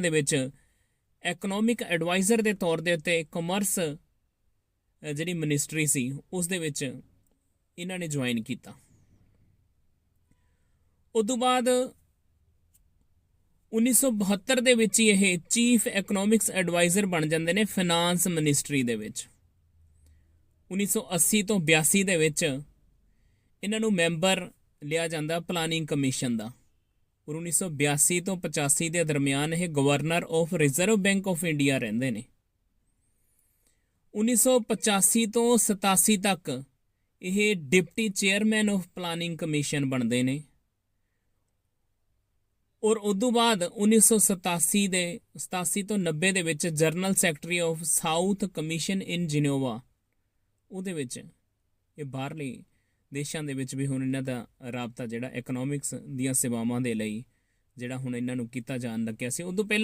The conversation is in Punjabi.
ਦੇ ਵਿੱਚ ਇਕਨੋਮਿਕ ਐਡਵਾਈਜ਼ਰ ਦੇ ਤੌਰ ਦੇ ਉੱਤੇ ਕਮਰਸ ਜਿਹੜੀ ਮਿਨਿਸਟਰੀ ਸੀ, ਉਸ ਦੇ ਵਿੱਚ ਇਹਨਾਂ ਨੇ ਜੁਆਇਨ ਕੀਤਾ। ਉਸ ਤੋਂ ਬਾਅਦ 1972 ਦੇ ਵਿੱਚ ਹੀ ਇਹ ਚੀਫ ਇਕਨੋਮਿਕਸ ਐਡਵਾਈਜ਼ਰ ਬਣ ਜਾਂਦੇ ਨੇ ਫਾਈਨਾਂਸ ਮਿਨਿਸਟਰੀ ਦੇ ਵਿੱਚ। 1980 ਤੋਂ 82 ਦੇ ਵਿੱਚ ਇਹਨਾਂ ਨੂੰ ਮੈਂਬਰ ਲਿਆ ਜਾਂਦਾ ਪਲਾਨਿੰਗ ਕਮਿਸ਼ਨ ਦਾ। ਔਰ 1982 ਤੋਂ 85 ਦੇ ਦਰਮਿਆਨ ਇਹ governor of Reserve Bank of India ਰਹਿੰਦੇ ਨੇ। 1985 ਤੋਂ 87 ਤੱਕ ਇਹ deputy chairman of planning commission ਬਣਦੇ ਨੇ। ਔਰ ਉਦੋਂ ਬਾਅਦ 1987 ਦੇ 87 ਤੋਂ 90 ਦੇ ਵਿੱਚ general secretary of South commission in Geneva ਉਹਦੇ ਵਿੱਚ ਇਹ ਬਾਹਰਲੇ ਦੇਸ਼ਾਂ ਦੇ ਵਿੱਚ ਵੀ ਹੁਣ ਇਹਨਾਂ ਦਾ ਰਾਬਤਾ ਜਿਹੜਾ ਇਕਨੋਮਿਕਸ ਦੀਆਂ ਸੇਵਾਵਾਂ ਦੇ ਲਈ ਜਿਹੜਾ ਹੁਣ ਇਹਨਾਂ ਨੂੰ ਕੀਤਾ ਜਾਣ ਲੱਗਿਆ ਸੀ, ਉਦੋਂ ਪਹਿਲਾਂ